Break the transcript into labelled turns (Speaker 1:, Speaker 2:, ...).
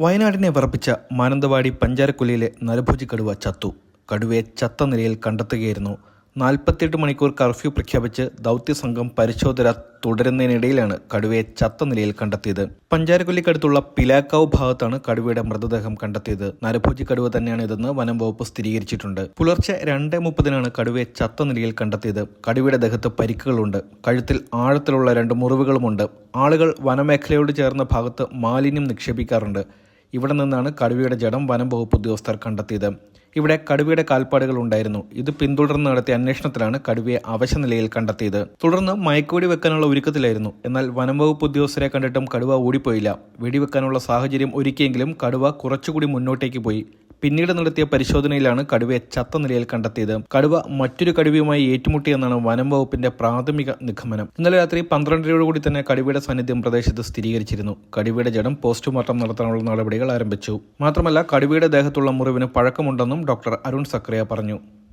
Speaker 1: വയനാടിനെ വിറപ്പിച്ച മാനന്തവാടി പഞ്ചാരക്കൊല്ലിയിലെ നരഭോജി കടുവ ചത്തു. കടുവയെ ചത്ത നിലയിൽ കണ്ടെത്തുകയായിരുന്നു. നാൽപ്പത്തിയെട്ട് മണിക്കൂർ കർഫ്യൂ പ്രഖ്യാപിച്ച് ദൗത്യസംഘം പരിശോധന തുടരുന്നതിനിടയിലാണ് കടുവയെ ചത്ത നിലയിൽ കണ്ടെത്തിയത്. പഞ്ചാരക്കൊല്ലിക്കടുത്തുള്ള പിലാക്കാവ് ഭാഗത്താണ് കടുവയുടെ മൃതദേഹം കണ്ടെത്തിയത്. നരഭോജി കടുവ തന്നെയാണ് ഇതെന്ന് വനം വകുപ്പ് സ്ഥിരീകരിച്ചിട്ടുണ്ട്. പുലർച്ചെ രണ്ട് മുപ്പതിനാണ് കടുവയെ ചത്ത നിലയിൽ കണ്ടെത്തിയത്. കടുവയുടെ ദേഹത്ത് പരിക്കുകളുണ്ട്. കഴുത്തിൽ ആഴത്തിലുള്ള രണ്ട് മുറിവുകളുമുണ്ട്. ആളുകൾ വനമേഖലയോട് ചേർന്ന ഭാഗത്ത് മാലിന്യം നിക്ഷേപിക്കാറുണ്ട്. ഇവിടെ നിന്നാണ് കടുവയുടെ ജഡം വനം വകുപ്പ് ഉദ്യോഗസ്ഥർ കണ്ടെത്തിയത്. ഇവിടെ കടുവയുടെ കാൽപ്പാടുകൾ ഉണ്ടായിരുന്നു. ഇത് പിന്തുടർന്ന് നടത്തിയ അന്വേഷണത്തിലാണ് കടുവയെ അവശനിലയിൽ കണ്ടെത്തിയത്. തുടർന്ന് മയക്കുവെടി വെക്കാനുള്ള ഒരുക്കത്തിലായിരുന്നു. എന്നാൽ വനം വകുപ്പ് ഉദ്യോഗസ്ഥരെ കണ്ടിട്ടും കടുവ ഓടിപ്പോയില്ല. വെടിവെക്കാനുള്ള സാഹചര്യം ഒരുക്കിയെങ്കിലും കടുവ കുറച്ചുകൂടി മുന്നോട്ടേക്ക് പോയി. പിന്നീട് നടത്തിയ പരിശോധനയിലാണ് കടുവയെ ചത്ത നിലയിൽ കണ്ടെത്തിയത്. കടുവ മറ്റൊരു കടുവയുമായി ഏറ്റുമുട്ടിയെന്നാണ് വനം വകുപ്പിന്റെ പ്രാഥമിക നിഗമനം. ഇന്നലെ രാത്രി പന്ത്രണ്ടരയോടുകൂടി തന്നെ കടുവയുടെ സാന്നിധ്യം പ്രദേശത്ത് സ്ഥിരീകരിച്ചിരുന്നു. കടുവയുടെ ജഡം പോസ്റ്റ്മോർട്ടം നടത്താനുള്ള നടപടികൾ ആരംഭിച്ചു. മാത്രമല്ല കടുവയുടെ ദേഹത്തുള്ള മുറിവിന് പഴക്കമുണ്ടെന്നും ഡോക്ടർ അരുൺ സക്രിയ പറഞ്ഞു.